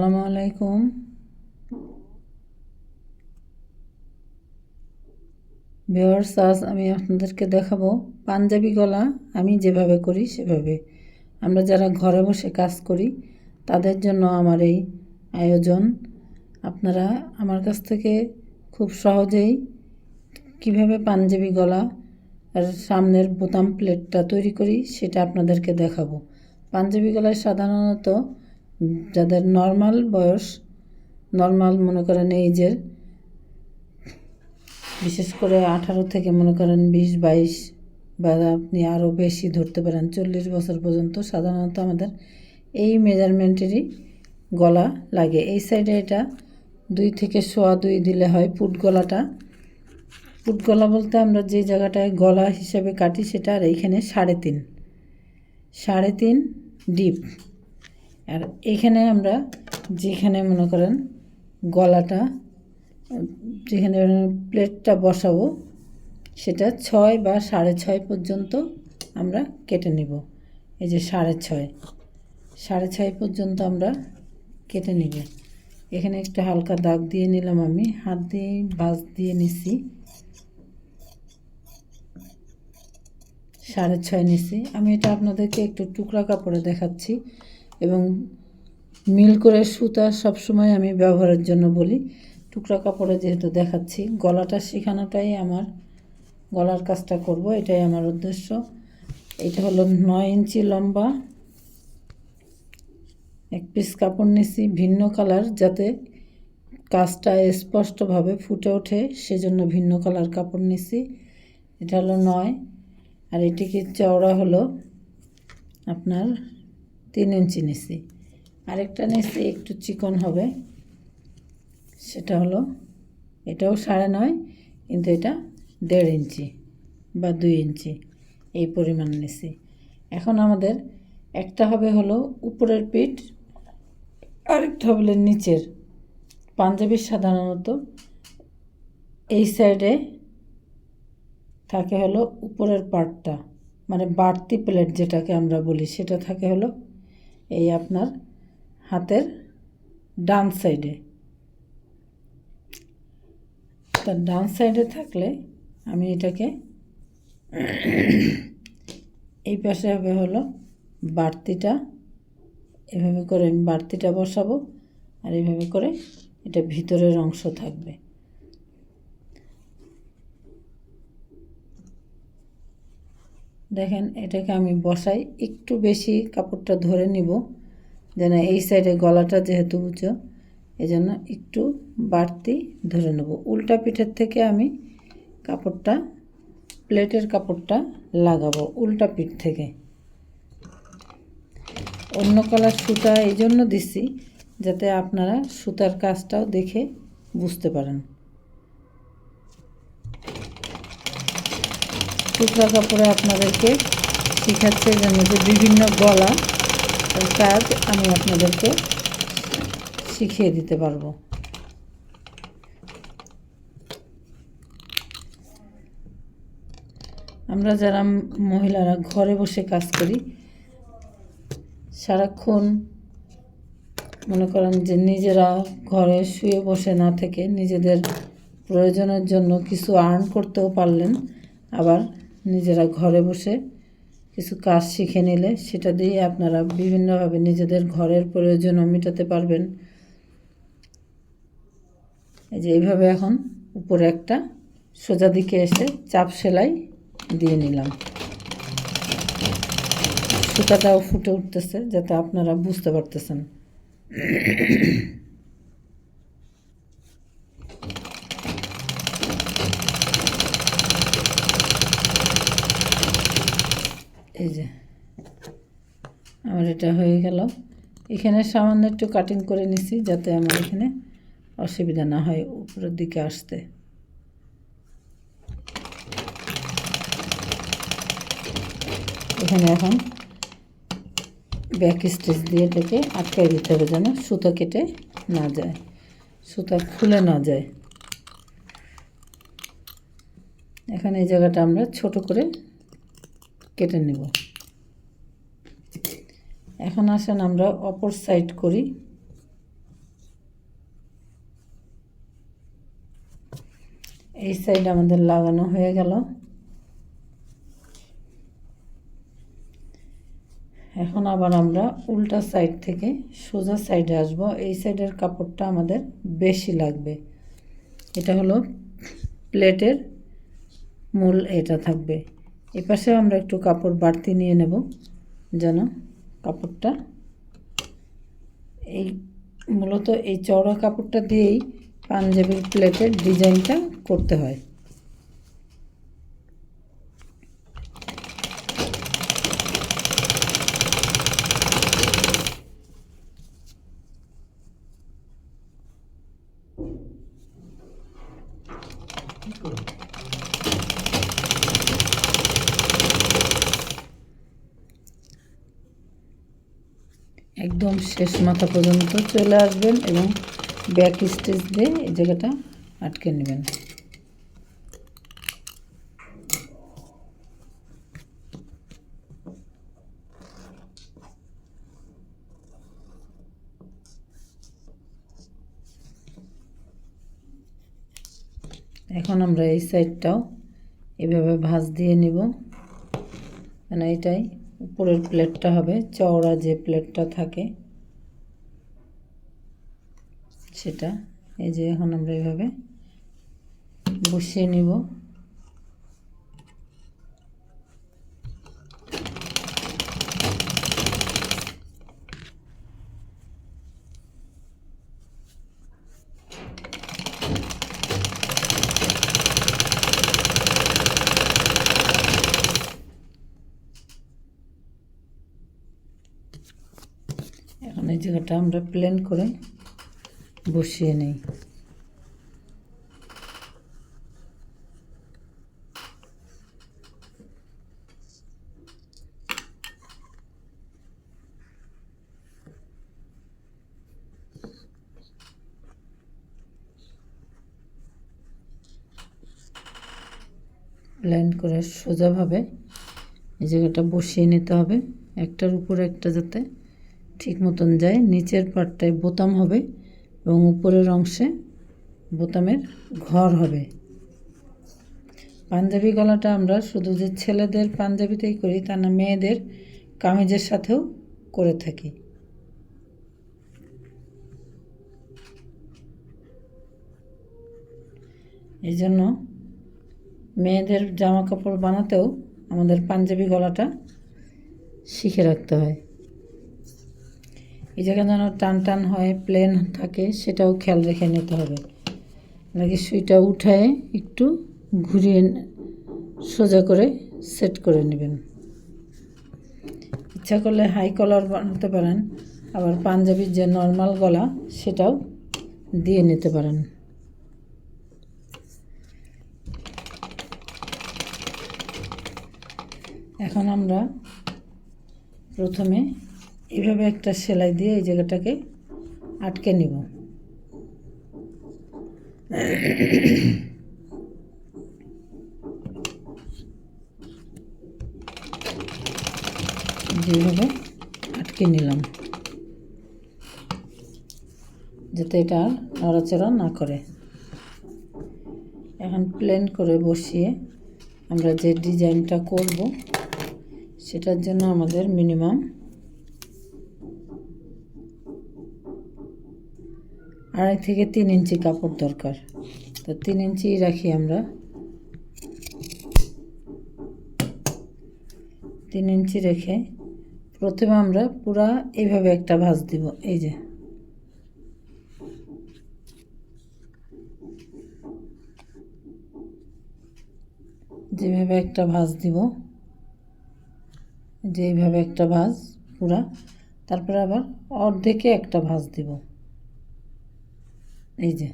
আসসালামু আলাইকুম। ভিওয়ার্স আজ আমি আপনাদেরকে দেখাবো পাঞ্জাবি গলা। আমি যেভাবে করি, সেভাবে। আমরা যারা ঘরে বসে কাজ করি, তাদের জন্য আমার এই আয়োজন। আপনারা আমার কাছ থেকে খুব সহজেই কীভাবে পাঞ্জাবি গলা আর সামনের বোতাম প্লেটটা তৈরি করি, সেটা আপনাদেরকে দেখাবো। পাঞ্জাবি গলায় সাধারণত যাদের নর্মাল বয়স নর্মাল মনে করেন এইজের, বিশেষ করে আঠারো থেকে মনে করেন বিশ, বাইশ, বা আপনি আরও বেশি ধরতে পারেন, চল্লিশ বছর পর্যন্ত সাধারণত আমাদের এই মেজারমেন্টেরই গলা লাগে। এই সাইডে এটা দুই থেকে সোয়া দুই দিলে হয় পুট গলাটা। পুট গলা বলতে আমরা যে জায়গাটায় গলা হিসেবে কাটি সেটা আর এইখানে সাড়ে তিন সাড়ে তিন ডিপ আর এখানে আমরা যেখানে মনে করেন গলাটা, যেখানে প্লেটটা বসাবো, সেটা ছয় বা সাড়ে ছয় পর্যন্ত আমরা কেটে নিব। এই যে সাড়ে ছয় সাড়ে ছয় পর্যন্ত আমরা কেটে নিব। এখানে একটা হালকা দাগ দিয়ে নিলাম আমি, হাত দিয়ে বাজ দিয়ে নিছি। সাড়ে ছয় নিছি। আমি এটা আপনাদেরকে একটু টুকরা কাপড়ে দেখাচ্ছি। এবং মিল করে সুতা সবসময় আমি ব্যবহারের জন্য বলি। টুকরা কাপড়ে যেহেতু দেখাচ্ছি, গলাটা শেখানোটাই আমার, গলার কাজটা করব, এটাই আমার উদ্দেশ্য। এটা হলো নয় ইঞ্চি লম্বা, এক পিস কাপড় নিছি, ভিন্ন কালার যাতে কাজটা স্পষ্টভাবে ফুটে ওঠে, সেজন্য ভিন্ন কালার কাপড় নিছি। এটা হলো নয়, আর এটিকে চওড়া হলো আপনার তিন ইঞ্চি নিছি। আরেকটা নিছি, একটু চিকন হবে। সেটা হলো, এটাও সাড়ে নয়, কিন্তু এটা দেড় ইঞ্চি বা দুই ইঞ্চি এই পরিমাণ নিছি। এখন আমাদের একটা হবে হলো উপরের পিঠ, আরেকটা হবে নিচের। পাঞ্জাবির সাধারণত এই সাইডে থাকে হলো উপরের পার্টটা মানে বাড়তি প্লেট যেটাকে আমরা বলি, সেটা থাকে হলো এই আপনার হাতের ডান সাইডে। তার ডান সাইডে থাকলে আমি এটাকে এই পাশে হবে হলো বাড়তিটা। এভাবে করে আমি বাড়তিটা বসাবো আর এইভাবে করে এটা ভিতরের অংশ থাকবে। দেখেন, এটাকে আমি বসাই, একটু বেশি কাপড়টা ধরে নিব, যেন এই সাইডে গলাটা যেহেতু উঁচু এই জন্য একটু বাড়তি ধরে নেব। উল্টা পিঠের থেকে আমি কাপড়টা, প্লেটের কাপড়টা লাগাবো উল্টা পিঠ থেকে। অন্য কালার সুতা এই জন্য দিছি যাতে আপনারা সুতার কাজটাও দেখে বুঝতে পারেন। টুকরা কাপড়ে আপনাদেরকে শিখাচ্ছে যেন যে বিভিন্ন গলা কাজ আমি আপনাদেরকে শিখিয়ে দিতে পারব। আমরা যারা মহিলারা ঘরে বসে কাজ করি, সারাক্ষণ মনে করেন যে নিজেরা ঘরে শুয়ে বসে না থেকে নিজেদের প্রয়োজনের জন্য কিছু আর্ন করতেও পারলেন, আবার নিজেরা ঘরে বসে কিছু কাজ শিখে নিলে সেটা দিয়ে আপনারা বিভিন্নভাবে নিজেদের ঘরের প্রয়োজনও মেটাতে পারবেন। এই যে এইভাবে এখন উপরে একটা সোজা দিকে এসে চাপ সেলাই দিয়ে নিলাম। সুতাটাও ফুটে উঠতেছে, যাতে আপনারা বুঝতে পারতেছেন এই যে আমার এটা হয়ে গেল। এখানে সামান্য একটু কাটিং করে নিছি যাতে আমার এখানে অসুবিধা না হয় উপরের দিকে আসতে। এখানে এখন ব্যাক স্টিচ দিয়ে এটাকে আটকাই দিতে হবে যেন সুতো কেটে না যায়, সুতা খুলে না যায়। এখানে এই জায়গাটা আমরা ছোট করে কেটে নেব। এখন আসেন আমরা অপর সাইড করি। এই সাইড আমাদের লাগানো হয়ে গেল। এখন আবার আমরা উল্টা সাইড থেকে সোজা সাইডে আসব। এই সাইডের কাপড়টা আমাদের বেশি লাগবে। এটা হলো প্লেটের মূল এটা থাকবে। এপাশেও আমরা একটু কাপড় বাড়তি নিয়ে নেব যেন কাপড়টা। এই মূলত এই চওড়া কাপড়টা দিয়েই পাঞ্জাবির প্লেটের ডিজাইনটা করতে হয়। একদম শেষ মাথা পর্যন্ত চলে আসবেন এবং ব্যাক স্টেজ দিয়ে এই জায়গাটা আটকে নেবেন। এখন আমরা এই সাইডটাও এভাবে ভাঁজ দিয়ে নিব। মানে এটাই উপরের প্লেটটা হবে, চওড়া যে প্লেটটা থাকে, সেটা। এই যে এখন আমরা এভাবে বসিয়ে নিব। জায়গাটা আমরা প্লেন করে বসিয়ে নিই। প্ল্যান করে সোজাভাবে এই জায়গাটা বসিয়ে নিতে হবে, একটার উপরে একটা যাতে ঠিক মতন যায়, নিচের পাটটায় বোতাম হবে এবং উপরের অংশে বোতামের ঘর হবে। পাঞ্জাবি গলাটা আমরা শুধু যে ছেলেদের পাঞ্জাবিতেই করি, তা না, মেয়েদের কামিজের সাথেও করে থাকি। এই জন্য মেয়েদের জামা কাপড় বানাতেও আমাদের পাঞ্জাবি গলাটা শিখে রাখতে হয়। এই যেন টান টান হয় প্লেন থাকে, সেটাও খেয়াল রেখে নিতে হবে। নাকি সুইটা উঠায় একটু ঘুরিয়ে সোজা করে সেট করে নেবেন। ইচ্ছা করলে হাই কলার বানাতে পারেন, আবার পাঞ্জাবির যে নর্মাল গলা, সেটাও দিয়ে নিতে পারেন। এখন আমরা প্রথমে এইভাবে একটা সেলাই দিয়ে এই জায়গাটাকে আটকে নিব। যেভাবে আটকে নিলাম। যাতে এটা নড়াচড়া না করে। এখন প্লেন করে বসিয়ে আমরা যে ডিজাইনটা করব, সেটার জন্য আমাদের মিনিমাম আড়াই থেকে তিন ইঞ্চি কাপড় দরকার। তো তিন ইঞ্চি রাখি আমরা। তিন ইঞ্চি রেখে প্রথমে আমরা পুরা এইভাবে একটা ভাঁজ দিব, এই যে। যেভাবে একটা ভাঁজ দিব যে এইভাবে একটা ভাঁজ পুরা। তারপরে আবার অর্ধেকে একটা ভাঁজ দিব। এই যে,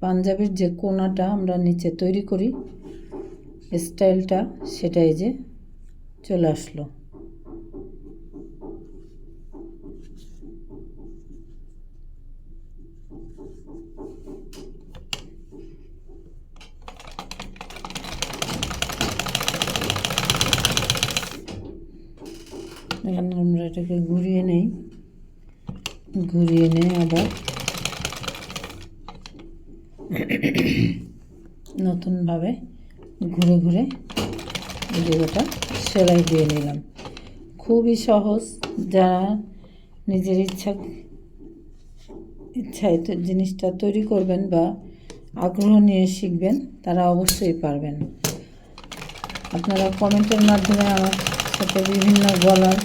পাঞ্জাবির যে কোনাটা আমরা নিচে তৈরি করি, স্টাইলটা সেটা এই যে চলে আসলো। আমরা এটাকে ঘুরিয়ে নেই ঘুরিয়ে নেই আবার। নতুনভাবে ঘুরে ঘুরে এই যে ওটা সেলাই দিয়ে নিলাম। খুবই সহজ, যারা নিজের ইচ্ছা ইচ্ছায় জিনিসটা তৈরি করবেন বা আগ্রহ নিয়ে শিখবেন, তারা অবশ্যই পারবেন। আপনারা কমেন্টের মাধ্যমে আমার সাথে বিভিন্ন গলার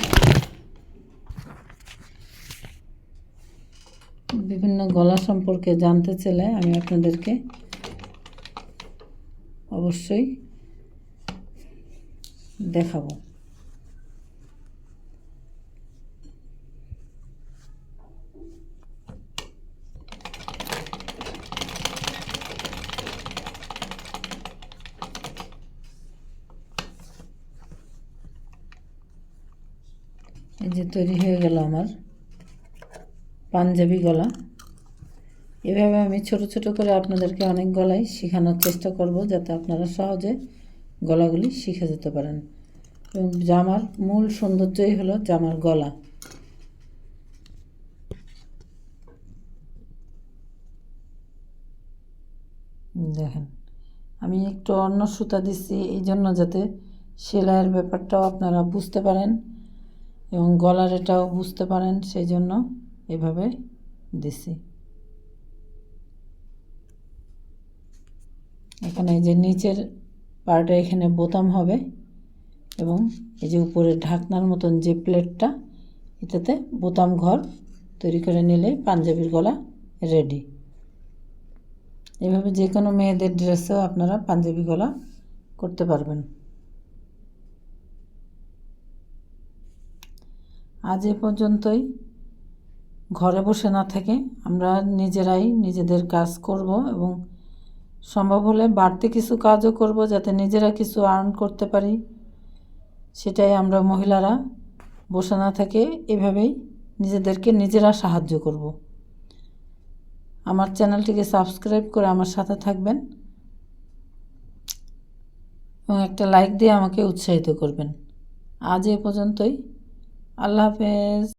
বিভিন্ন গলা সম্পর্কে জানতে চাইলে আমি আপনাদেরকে অবশ্যই দেখাবো। এই যে তৈরি হয়ে গেল আমার পাঞ্জাবি গলা। এভাবে আমি ছোট ছোট করে আপনাদেরকে অনেক গলাই শেখানোর চেষ্টা করব যাতে আপনারা সহজে গলাগুলি শিখে যেতে পারেন। এবং জামার মূল সৌন্দর্যই হলো জামার গলা। দেখেন, আমি একটু অন্য সুতা দিচ্ছি এই জন্য যাতে সেলাইয়ের ব্যাপারটাও আপনারা বুঝতে পারেন এবং গলার এটাও বুঝতে পারেন, সেই জন্য এভাবে দিছি এখানে যে নিচের পার্টে এখানে বোতাম হবে এবং এই যে উপরে ঢাকনার মতন যে প্লেটটা, এটাতে বোতাম ঘর তৈরি করে নিলে পাঞ্জাবির গলা রেডি। এভাবে যে কোনো মেয়েদের ড্রেসেও আপনারা পাঞ্জাবি গলা করতে পারবেন। আজ এ পর্যন্তই। ঘরে বসে না থেকে আমরা নিজেরাই নিজেদের কাজ করব এবং সম্ভব হলে বাড়তি কিছু কাজও করব যাতে নিজেরা কিছু আর্ন করতে পারি। সেটাই আমরা মহিলারা বসে না থেকে এভাবেই নিজেদেরকে নিজেরা সাহায্য করব। আমার চ্যানেলটিকে সাবস্ক্রাইব করে আমার সাথে থাকবেন এবং একটা লাইক দিয়ে আমাকে উৎসাহিত করবেন। আজ এ পর্যন্তই। আল্লাহ হাফেজ।